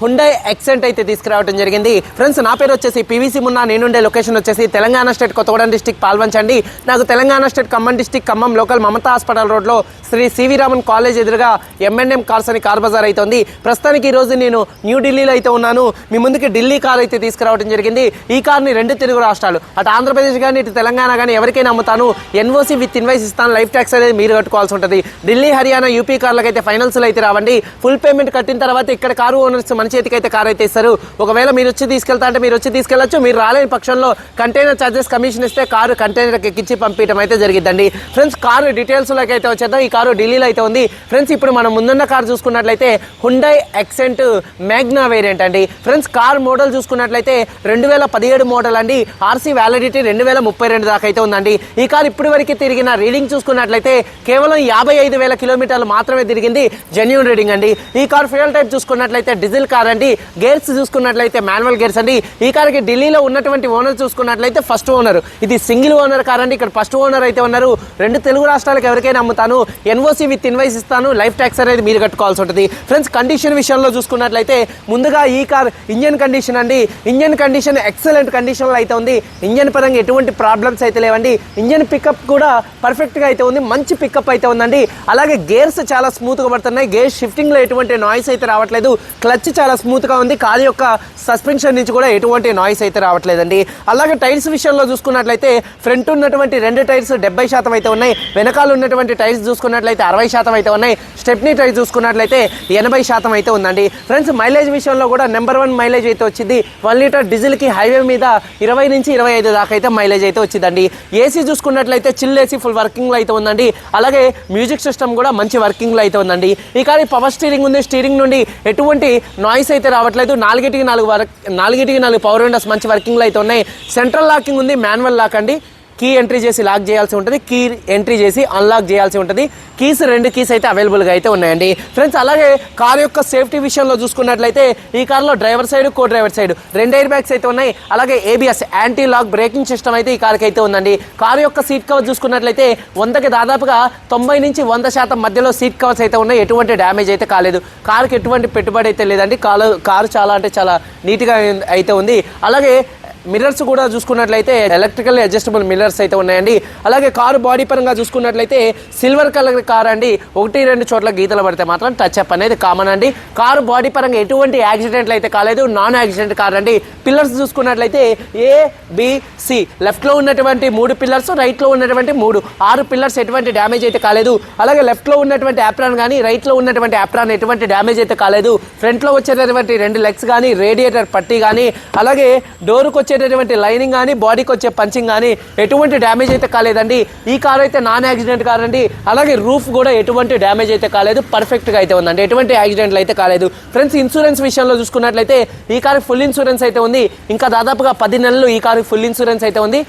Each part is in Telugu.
హుండై ఎక్సెంట్ అయితే తీసుకురావడం జరిగింది. ఫ్రెండ్స్ నా పేరు వచ్చేసి పివిసి మున్నా నేనుండే లొకేషన్ వచ్చేసి తెలంగాణ స్టేట్ కొత్తగూడెం డిస్టిక్ పాల్వంచండి. నాకు Telangana state Khammam district Khammam local Mamata hospital రోడ్లో Shri C V Raman college ఎదురుగా ఎంఎన్ఎం కార్స్ అని కార్ బజార్ అయితే ఉంది ప్రస్తుతానికి ఈ రోజు నేను న్యూఢిల్లీలో అయితే ఉన్నాను. మీ ముందుకి ఢిల్లీ కార్ అయితే తీసుకురావడం జరిగింది. ఈ కార్ని రెండు తెలుగు రాష్ట్రాలు అటు ఆంధ్రప్రదేశ్ కానీ ఇటు తెలంగాణ కానీ ఎవరికైనా అమ్ముతాను. ఎన్ఓసి విత్ ఇన్వైస్ ఇస్తాను. లైఫ్ ట్యాక్స్ అనేది మీరు కట్టుకోవాల్సి ఉంటుంది. ఢిల్లీ హర్యానా యూపీ కార్లకైతే అయితే అయితే రావండి. ఫుల్ పేమెంట్ కట్టిన తర్వాత ఇక్కడ కారు ఓనర్స్ మన చేతికి అయితే కార్ అయితే ఇస్తారు. ఒకవేళ మీరు వచ్చి తీసుకెళ్తా అంటే మీరు వచ్చి తీసుకెళ్ళొచ్చు మీరు రాలేని పక్షంలో కంటైనర్ చార్జెస్ కమిషన్ ఇస్తే కారు కంటైనర్కి ఎక్కించి పంపించడం అయితే జరిగిద్దండి. ఫ్రెండ్స్ కారు డీటెయిల్స్లోకి అయితే వచ్చేద్దాం. ఈ కారు ఢిల్లీలో అయితే ఉంది. ఫ్రెండ్స్ ఇప్పుడు మనం ముందున్న కారు చూసుకున్నట్లయితే హుండై ఎక్సెంట్ మ్యాగ్నా వేరియంట్ అండి. ఫ్రెండ్స్ కార్ మోడల్ చూసుకున్నట్లయితే రెండు వేల పదిహేడు మోడల్ అండి. ఆర్సీ వ్యాలిడిటీ రెండు వేల ముప్పై రెండు దాకా అయితే ఉందండి. ఈ కార్ ఇప్పటి వరకు తిరిగిన రీడింగ్ చూసుకున్నట్లయితే కేవలం యాభై ఐదు వేల కిలోమీటర్లు మాత్రమే తిరిగింది. జెన్యున్ రీడింగ్ అండి. ఈ కార్ ఫ్యూయల్ టైప్ చూసుకున్నట్లయితే డీజిల్ కార్ అండి. గేర్స్ చూసుకున్నట్లయితే మాన్యువల్ గేర్స్ అండి. ఈ కార్కి ఢిల్లీలో ఉన్నటువంటి ఓనర్ చూసుకున్నట్లయితే ఫస్ట్ ఓనర్. ఇది సింగిల్ ఓనర్ కార్ అండి. ఇక్కడ ఫస్ట్ ఓనర్ అయితే ఉన్నారు. రెండు తెలుగు రాష్ట్రాలకు ఎవరికైనా అమ్ముతాను. ఎన్ఓసీ విత్ ఇన్వైస్ ఇస్తాను. లైఫ్ ట్యాక్స్ అనేది మీరు కట్టుకోవాల్సి ఉంటుంది. ఫ్రెండ్స్ కండిషన్ విషయంలో చూసుకున్నట్లయితే ముందుగా ఈ కార్ ఇంజన్ కండిషన్ అండి. ఇంజన్ కండిషన్ ఎక్సలెంట్ కండిషన్లో అయితే ఉంది. ఇంజన్ పరంగా ఎటువంటి ప్రాబ్లమ్స్ అయితే లేవండి. ఇంజన్ పికప్ కూడా పర్ఫెక్ట్గా అయితే ఉంది. మంచి పికప్ అయితే ఉందండి. అలాగే గేర్స్ చాలా స్మూత్గా పడుతున్నాయి. గేర్ షిఫ్టింగ్లో ఎటువంటి నాయిస్ అయితే రావట్లేదు. క్లచ్ చాలా స్మూత్గా ఉంది. కారు యొక్క సస్పెన్షన్ నుంచి కూడా ఎటువంటి నాయిస్ అయితే రావట్లేదండి. అలాగే టైర్స్ విషయంలో చూసుకున్నట్లయితే ఫ్రంట్ ఉన్నటువంటి రెండు టైర్స్ డెబ్బై శాతం అయితే ఉన్నాయి. వెనకాల ఉన్నటువంటి టైర్స్ చూసుకున్నట్లయితే అరవై శాతం అయితే ఉన్నాయి. స్టెప్నీ టైర్ చూసుకున్నట్లయితే ఎనభై శాతం అయితే ఉందండి. ఫ్రెండ్స్ మైలేజ్ విషయంలో కూడా నెంబర్ వన్ మైలేజ్ అయితే వచ్చింది. వన్ లీటర్ డీజిల్కి హైవే మీద ఇరవై నుంచి ఇరవై ఐదు దాకా అయితే మైలేజ్ అయితే వచ్చిందండి. ఏసీ చూసుకున్నట్లయితే చిల్ ఏసీ ఫుల్ వర్కింగ్లో అయితే ఉందండి. అలాగే మ్యూజిక్ సిస్టమ్ కూడా మంచి వర్కింగ్లో అయితే ఉందండి. ఈ కానీ పవర్ స్టీరింగ్ ఉంది. స్టీరింగ్ నుండి ఎటువంటి నాయిస్ అయితే రావట్లేదు. నాలుగిటికి నాలుగు వర్క్ నాలుగిటికి నాలుగు పవర్ విండోస్ మంచి వర్కింగ్లో అయితే ఉన్నాయి. సెంట్రల్ లాకింగ్ ఉంది మాన్యువల్ లాక్ అండి. కీ ఎంట్రీ చేసి లాక్ చేయాల్సి ఉంటుంది. కీ ఎంట్రీ చేసి అన్లాక్ చేయాల్సి ఉంటుంది. కీస్ రెండు కీస్ అయితే అవైలబుల్గా అయితే ఉన్నాయండి. ఫ్రెండ్స్ అలాగే కార్ యొక్క సేఫ్టీ విషయంలో చూసుకున్నట్లయితే ఈ కార్లో driver side co driver side రెండు ఎయిర్ బ్యాగ్స్ అయితే ఉన్నాయి. అలాగే ABS anti lock braking system అయితే ఈ కార్కి అయితే ఉందండి. కారు యొక్క సీట్ కవర్ చూసుకున్నట్లయితే వందకి దాదాపుగా తొంభై నుంచి వంద శాతం మధ్యలో సీట్ కవర్స్ అయితే ఉన్నాయి. ఎటువంటి డ్యామేజ్ అయితే కాలేదు. కారుకి ఎటువంటి పెట్టుబడి అయితే లేదండి. కారు కారు చాలా అంటే చాలా నీట్గా అయితే ఉంది. అలాగే మిర్రర్స్ కూడా చూసుకున్నట్లయితే ఎలక్ట్రికల్ అడ్జస్టబుల్ మిర్రర్స్ అయితే ఉన్నాయండి. అలాగే కారు బాడీ పరంగా చూసుకున్నట్లయితే సిల్వర్ కలర్ కార్ అండి. ఒకటి రెండు చోట్ల గీతలు పడితే మాత్రం టచ్ అప్ అనేది కామన్ అండి. కారు బాడీ పరంగా ఎటువంటి యాక్సిడెంట్లు అయితే కాలేదు. నాన్ యాక్సిడెంట్ కార్ అండి. పిల్లర్స్ చూసుకున్నట్లయితే ఏ బిసి లెఫ్ట్లో ఉన్నటువంటి మూడు పిల్లర్స్ రైట్లో ఉన్నటువంటి మూడు. ఆరు పిల్లర్స్ ఎటువంటి డ్యామేజ్ అయితే కాలేదు. అలాగే లెఫ్ట్లో ఉన్నటువంటి యాప్రాన్ కానీ రైట్లో ఉన్నటువంటి యాప్రాన్ ఎటువంటి డ్యామేజ్ అయితే కాలేదు. ఫ్రంట్లో వచ్చేటటువంటి రెండు లెగ్స్ కానీ రేడియేటర్ పట్టీ కానీ అలాగే డోర్కి వచ్చేటటువంటి లైనింగ్ కానీ బాడీకి వచ్చే పంచింగ్ కానీ ఎటువంటి డ్యామేజ్ అయితే కాలేదండి. ఈ కార్ అయితే నాన్ యాక్సిడెంట్ కార్ అండి అలాగే రూఫ్ కూడా ఎటువంటి డ్యామేజ్ అయితే కాలేదు. పర్ఫెక్ట్గా అయితే ఉందండి. ఎటువంటి యాక్సిడెంట్లు అయితే కాలేదు. ఫ్రెండ్స్ ఇన్సూరెన్స్ విషయంలో చూసుకున్నట్లయితే ఈ కారు ఫుల్ ఇన్సూరెన్స్ అయితే ఉంది. ఇంకా దాదాపుగా పది నెలలు ఈ కారు ఫుల్ ఇన్సూరెన్స్ అయితే ఉంది.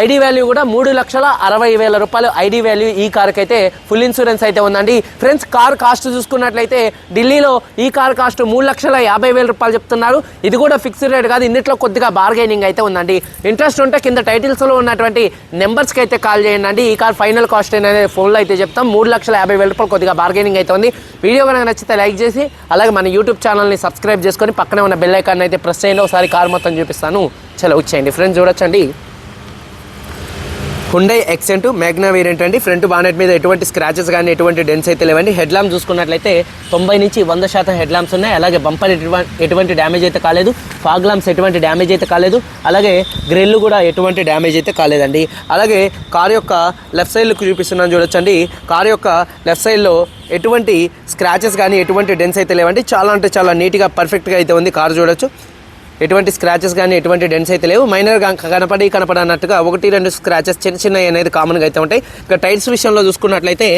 ఐడి వాల్యూ కూడా మూడు లక్షల అరవై వేల రూపాయలు ఐడి వాల్యూ ఈ కార్కి అయితే ఫుల్ ఇన్సూరెన్స్ అయితే ఉందండి. ఫ్రెండ్స్ కార్ కాస్ట్ చూసుకున్నట్లయితే ఢిల్లీలో ఈ కార్ కాస్ట్ మూడు లక్షల యాభై వేల రూపాయలు చెప్తున్నారు. ఇది కూడా ఫిక్స్డ్ రేట్ కాదు ఇన్నిట్లో కొద్దిగా బార్గెనింగ్ అయితే ఉందండి. ఇంట్రెస్ట్ ఉంటే కింద టైటిల్స్లో ఉన్నటువంటి నెంబర్స్కి అయితే కాల్ చేయండి. అండి ఈ కార్ ఫైనల్ కాస్ట్ అనేది ఫోన్లో అయితే చెప్తాం. మూడు లక్షల యాభై వేల రూపాయలు కొద్దిగా బార్గెనింగ్ అయితే ఉంది. వీడియో కనుక నచ్చితే లైక్ చేసి అలాగే మన యూట్యూబ్ ఛానల్ని సబ్స్క్రైబ్ చేసుకొని పక్కనే ఉన్న బెల్ ఐకాన్ అయితే ప్రెస్ చేయండి. ఒకసారి కార్ మొత్తం చూపిస్తాను. చలో వచ్చేయండి. ఫ్రెండ్స్ చూడొచ్చండి. హుండై ఎక్సెంట్ మ్యాగ్నా వేరియంట్ అండి. ఫ్రంట్ బానెట్ మీద ఎటువంటి స్క్రాచెస్ కానీ ఎటువంటి డెన్స్ అయితే లేవండి. హెడ్ ల్యాంప్ చూసుకున్నట్లయితే తొంభై నుంచి వంద శాతం హెడ్ ల్యాంప్స్ ఉన్నాయి. అలాగే బంపర్ ఎటువంటి డ్యామేజ్ అయితే కాలేదు. ఫాగ్ ల్యాంప్స్ ఎటువంటి డ్యామేజ్ అయితే కాలేదు. అలాగే గ్రిల్ కూడా ఎటువంటి డ్యామేజ్ అయితే కాలేదండి. అలాగే కార్ యొక్క లెఫ్ట్ సైడ్ లుక్ చూపిస్తున్నాను చూడొచ్చండి. కార్ యొక్క లెఫ్ట్ సైడ్లో ఎటువంటి స్క్రాచెస్ కానీ ఎటువంటి డెన్స్ అయితే లేవండి. చాలా అంటే చాలా నీట్గా పర్ఫెక్ట్గా అయితే ఉంది కార్ చూడొచ్చు. ఎటువంటి స్క్రాచెస్ కానీ ఎటువంటి డెన్స్ అయితే లేవు. మైనర్ కనపడి కనపడనట్టుగా ఒకటి రెండు స్క్రాచెస్ చిన్న చిన్నవి అనేది కామన్గా అయితే ఉంటాయి. ఇక టైర్స్ విషయంలో చూసుకున్నట్లయితే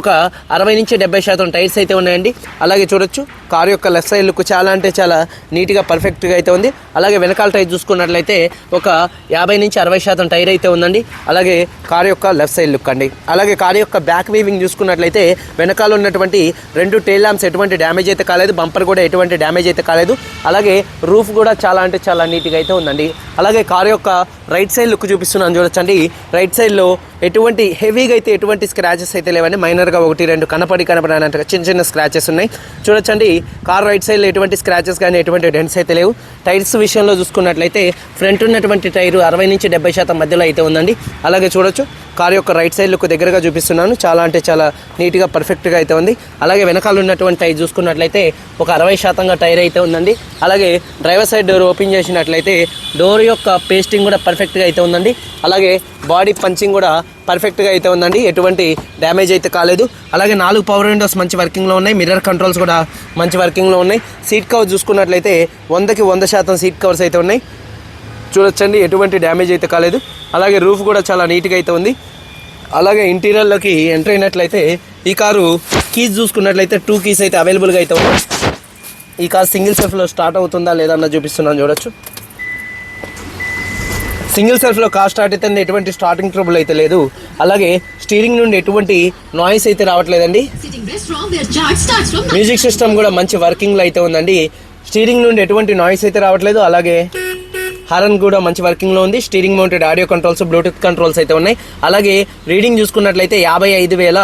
ఒక అరవై నుంచి డెబ్బై శాతం టైర్స్ అయితే ఉన్నాయండి. అలాగే చూడొచ్చు కారు యొక్క లెఫ్ట్ సైడ్ లుక్ చాలా అంటే చాలా నీట్గా పర్ఫెక్ట్గా అయితే ఉంది. అలాగే వెనకాల టైర్ చూసుకున్నట్లయితే ఒక యాభై నుంచి అరవై శాతం టైర్ అయితే ఉందండి. అలాగే కారు యొక్క లెఫ్ట్ సైడ్ లుక్ అండి. అలాగే కారు యొక్క బ్యాక్ వీవింగ్ చూసుకున్నట్లయితే వెనకాల ఉన్నటువంటి రెండు టైల్ ల్యాంప్స్ ఎటువంటి డ్యామేజ్ అయితే కాలేదు. బంపర్ కూడా ఎటువంటి డ్యామేజ్ అయితే కాలేదు. అలాగే రూఫ్ కూడా చాలా అంటే చాలా నీట్గా అయితే ఉందండి. అలాగే కార్ యొక్క రైట్ సైడ్ లుక్ చూపిస్తున్నాను చూడొచ్చండి. రైట్ సైడ్లో ఎటువంటి హెవీగా అయితే ఎటువంటి స్క్రాచెస్ అయితే లేవండి. మైనర్గా ఒకటి రెండు కనపడి కనపడినట్టుగా చిన్న చిన్న స్క్రాచెస్ ఉన్నాయి. చూడొచ్చండి కార్ రైట్ సైడ్లో ఎటువంటి స్క్రాచెస్ కానీ ఎటువంటి డెంట్స్ అయితే లేవు. టైర్స్ విషయంలో చూసుకున్నట్లయితే ఫ్రంట్ ఉన్నటువంటి టైరు అరవై నుంచి డెబ్బై శాతం మధ్యలో అయితే ఉందండి. అలాగే చూడొచ్చు. కార్ యొక్క రైట్ సైడ్ లుక్ దగ్గరగా చూపిస్తున్నాను. చాలా అంటే చాలా నీట్గా పర్ఫెక్ట్గా అయితే ఉంది. అలాగే వెనకాల ఉన్నటువంటి టైర్ చూసుకున్నట్లయితే ఒక అరవై శాతంగా టైర్ అయితే ఉందండి. అలాగే డ్రైవర్ సైడ్ డోర్ ఓపెన్ చేసినట్లయితే డోర్ యొక్క పేస్టింగ్ కూడా పర్ఫెక్ట్గా అయితే ఉందండి. అలాగే బాడీ పంచింగ్ కూడా పర్ఫెక్ట్గా అయితే ఉందండి. ఎటువంటి డ్యామేజ్ అయితే కాలేదు. అలాగే నాలుగు పవర్ విండోస్ మంచి వర్కింగ్లో ఉన్నాయి. మిర్రర్ కంట్రోల్స్ కూడా మంచి వర్కింగ్లో ఉన్నాయి. సీట్ కవర్ చూసుకున్నట్లయితే వందకి వంద శాతం సీట్ కవర్స్ అయితే ఉన్నాయి. చూడొచ్చండి ఎటువంటి డ్యామేజ్ అయితే కాలేదు. అలాగే రూఫ్ కూడా చాలా నీట్గా అయితే ఉంది. అలాగే ఇంటీరియర్లోకి ఎంటర్ అయినట్లయితే ఈ కారు కీస్ చూసుకున్నట్లయితే టూ కీస్ అయితే అవైలబుల్గా అయితే ఉన్నాయి ఈ కార్ సింగిల్ సెల్ఫ్లో స్టార్ట్ అవుతుందా లేదా అన్న చూపిస్తున్నాను చూడొచ్చు. సింగిల్ సెల్ఫ్లో కార్ స్టార్ట్ అయితే ఎటువంటి స్టార్టింగ్ ట్రబుల్ అయితే లేదు. అలాగే స్టీరింగ్ నుండి ఎటువంటి నాయిస్ అయితే రావట్లేదండి. మ్యూజిక్ సిస్టమ్ కూడా మంచి వర్కింగ్లో అయితే ఉందండి. స్టీరింగ్ నుండి ఎటువంటి నాయిస్ అయితే రావట్లేదు. అలాగే హారన్ కూడా మంచి వర్కింగ్లో ఉంది. Steering mounted audio controls Bluetooth controls అయితే ఉన్నాయి. అలాగే రీడింగ్ చూసుకున్నట్లయితే యాభై ఐదు వేల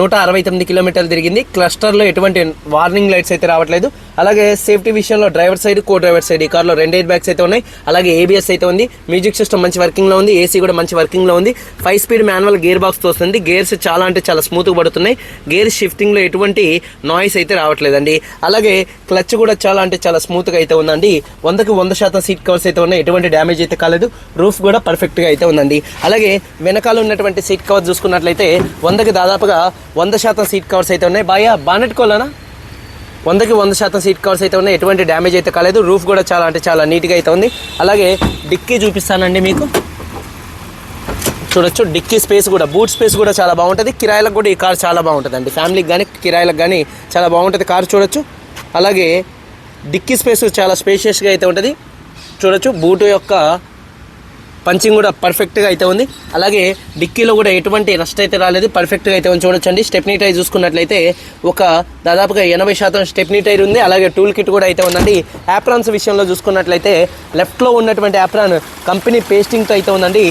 నూట అరవై తొమ్మిది కిలోమీటర్లు తిరిగింది. క్లస్టర్లో ఎటువంటి వార్నింగ్ లైట్స్ అయితే రావట్లేదు. అలాగే సేఫ్టీ విషయంలో driver side co driver side ఈ కార్లో రెండు ఎయిర్ బ్యాగ్స్ అయితే ఉన్నాయి. అలాగే ఏబిఎస్ అయితే ఉంది. మ్యూజిక్ సిస్టమ్ మంచి వర్కింగ్లో ఉంది. ఏసీ కూడా మంచి వర్కింగ్లో ఉంది. Five speed manual gear box వస్తుంది. గేర్స్ చాలా అంటే చాలా స్మూత్గా పడుతున్నాయి. గేర్ షిఫ్టింగ్లో ఎటువంటి నాయిస్ అయితే రావట్లేదండి. అలాగే క్లచ్ కూడా చాలా అంటే చాలా స్మూత్గా అయితే ఉందండి. వందకి వంద శాతం సీట్ కవర్స్ అయితే ఉన్నాయి. ఎటువంటి డ్యామేజ్ అయితే కాలేదు. రూఫ్ కూడా పర్ఫెక్ట్గా అయితే ఉందండి. అలాగే వెనకాల ఉన్నటువంటి సీట్ కవర్ చూసుకున్నట్లయితే వందకి దాదాపుగా వంద శాతం సీట్ కవర్స్ అయితే ఉన్నాయి. బాయా బానెట్ కోలానా? వందకి వంద శాతం సీట్ కవర్స్ అయితే ఉన్నాయి. ఎటువంటి డ్యామేజ్ అయితే కాలేదు. రూఫ్ కూడా చాలా అంటే చాలా నీట్గా అయితే ఉంది. అలాగే డిక్కీ చూపిస్తానండి మీకు. చూడొచ్చు. డిక్కీ స్పేస్ కూడా బూట్ స్పేస్ కూడా చాలా బాగుంటుంది. కిరాయిలకు కూడా ఈ కార్ చాలా బాగుంటుంది అండి ఫ్యామిలీకి కానీ కిరాయిలకు కానీ చాలా బాగుంటుంది కార్ చూడొచ్చు. అలాగే డిక్కీ స్పేస్ చాలా స్పేషియస్గా అయితే ఉంటుంది. చూడొచ్చు. బూట్ యొక్క పంచింగ్ కూడా పర్ఫెక్ట్గా అయితే ఉంది. అలాగే డిక్కీలో కూడా ఎటువంటి రస్ట్ అయితే రాలేదు. పర్ఫెక్ట్గా అయితే ఉంది చూడొచ్చండి. స్టెప్నీ టైర్ చూసుకున్నట్లయితే ఒక దాదాపుగా ఎనభై శాతం స్టెప్నీ టైర్ ఉంది. అలాగే టూల్ కిట్ కూడా అయితే ఉందండి. యాప్రాన్స్ విషయంలో చూసుకున్నట్లయితే లెఫ్ట్లో ఉన్నటువంటి యాప్రాన్ కంపెనీ పేస్టింగ్తో అయితే ఉందండి.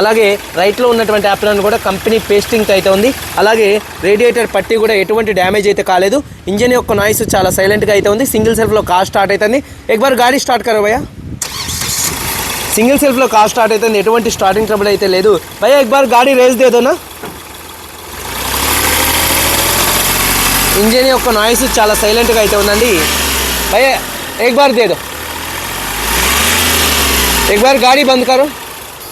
అలాగే రైట్లో ఉన్నటువంటి యాప్రాన్ కూడా కంపెనీ పేస్టింగ్తో అయితే ఉంది. అలాగే రేడియేటర్ పట్టి కూడా ఎటువంటి డ్యామేజ్ అయితే కాలేదు. ఇంజన్ యొక్క నాయిస్ చాలా సైలెంట్గా అయితే ఉంది. సింగిల్ సెల్ఫ్లో కార్ స్టార్ట్ అవుతుంది. ఎక్బార్ గాడి స్టార్ట్ కరో భయ్యా? సింగిల్ సెల్ఫ్లో కార్ స్టార్ట్ అయితే ఎటువంటి స్టార్టింగ్ ట్రబుల్ అయితే లేదు. భయ ఎక్బార్ గాడి రేస్ దేదోనా? ఇంజిన్ యొక్క నాయిస్ చాలా సైలెంట్గా అయితే ఉందండి. భయ ఎక్బార్ దేదో? ఎక్బార్ గాడి బంద్ కారు.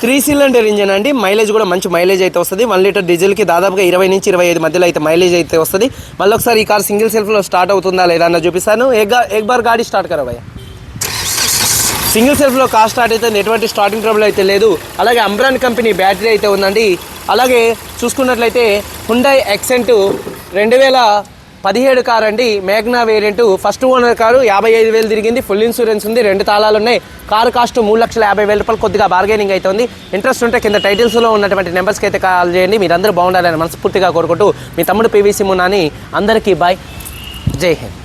త్రీ సిలిండర్ ఇంజన్ అండి. మైలేజ్ కూడా మంచి మైలేజ్ అయితే వస్తుంది. వన్ లీటర్ డీజిల్కి దాదాపుగా ఇరవై నుంచి ఇరవై ఐదు మధ్యలో అయితే మైలేజ్ అయితే వస్తుంది. మళ్ళీ ఒకసారి ఈ కార్ సింగిల్ సెల్ఫ్లో స్టార్ట్ అవుతుందా లేదా అన్న చూపిస్తాను. ఎగ్ ఎగ్ బార్ గాడి స్టార్ట్ కరా భయ్యా? సింగిల్ సెల్ఫ్లో కార్ స్టార్ట్ అయితే ఎటువంటి స్టార్టింగ్ ట్రబుల్ అయితే లేదు. అలాగే అంబ్రాన్ కంపెనీ బ్యాటరీ అయితే ఉందండి. అలాగే చూసుకున్నట్లయితే హుండై ఎక్సెంట్ రెండు వేల పదిహేడు కార్ అండి. Magna variant first owner car యాభై ఐదు వేలు తిరిగింది. ఫుల్ ఇన్సూరెన్స్ ఉంది. రెండు తాళాలు ఉన్నాయి. కారు కాస్ట్ మూడు లక్షల యాభై వేల రూపాయలు కొద్దిగా బార్గెనింగ్ అయితే ఉంది. ఇంట్రెస్ట్ ఉంటే కింద టైటిల్స్లో ఉన్నటువంటి నెంబర్స్కి అయితే కాల్ చేయండి. మీరందరూ బాగుండాలని మనస్ఫూర్తిగా కోరుకుంటూ మీ తమ్ముడు పీవీసీ మున్నాని అందరికీ బాయ్ జై హింద్.